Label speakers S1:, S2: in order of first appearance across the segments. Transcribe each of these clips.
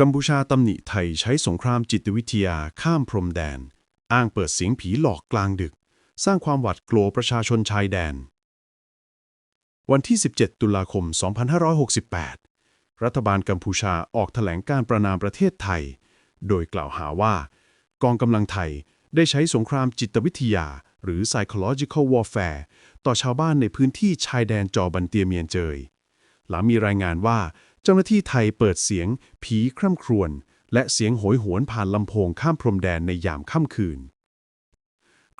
S1: กัมพูชาตำหนิไทยใช้สงครามจิตวิทยาข้ามพรมแดน อ้างเปิดเสียงผีหลอกกลางดึก สร้างความหวาดกลัวประชาชนชายแดน วันที่ 17 ตุลาคม 2568 รัฐบาลกัมพูชาออกแถลงการประนามประเทศไทย โดยกล่าวหาว่า กองกำลังไทยได้ใช้สงครามจิตวิทยา หรือ psychological warfare ต่อชาวบ้านในพื้นที่ชายแดนจอบันเตียเมียนเจย หลังมีรายงานว่า เจ้าหน้าที่ไทยเปิดเสียง ผีคร่ำครวญและเสียงโหยหวนผ่านลำโพงข้ามพรมแดนในยามค่ำคืน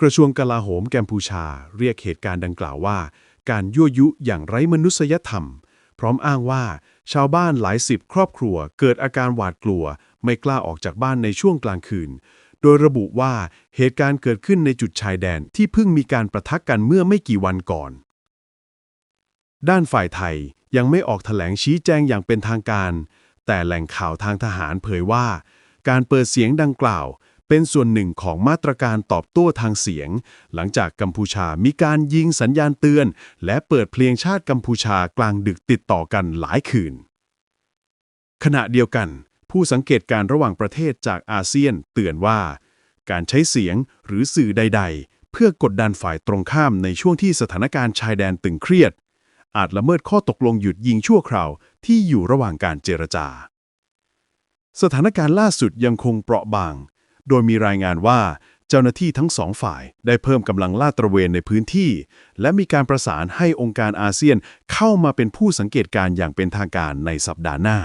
S1: กระทรวงกลาโหมกัมพูชาเรียกเหตุการณ์ดังกล่าวว่า การยั่วยุอย่างไร้มนุษยธรรม พร้อมอ้างว่า ชาวบ้านหลายสิบครอบครัว เกิดอาการหวาดกลัว ไม่กล้าออกจากบ้านในช่วงกลางคืน โดยระบุว่าเหตุการณ์เกิดขึ้นในจุดชายแดนที่เพิ่งมีการประทักกันเมื่อไม่กี่วันก่อน ด้านฝ่ายไทย ยังไม่ออกแถลงชี้แจงอย่างเป็นทางการ แต่แหล่งข่าวทางทหารเผยว่า การเปิดเสียงดังกล่าว เป็นส่วนหนึ่งของมาตรการตอบโต้ทางเสียง หลังจากกัมพูชามีการยิงสัญญาณเตือน และเปิดเพลงชาติกัมพูชากลางดึกติดต่อกันหลายคืน ขณะเดียวกัน ผู้สังเกตการระหว่างประเทศจากอาเซียนเตือนว่า การใช้เสียงหรือสื่อใด ๆ เพื่อกดดันฝ่ายตรงข้ามในช่วงที่สถานการณ์ชายแดนตึงเครียด อาจละเมิดข้อตกลงหยุดยิงชั่วคราวที่อยู่ระหว่างการเจรจา สถานการณ์ล่าสุดยังคงเปราะบาง โดยมีรายงานว่าเจ้าหน้าที่ทั้งสองฝ่ายได้เพิ่มกำลังลาดตระเวนในพื้นที่ และมีการประสานให้องค์การอาเซียนเข้ามาเป็นผู้สังเกตการณ์อย่างเป็นทางการในสัปดาห์หน้า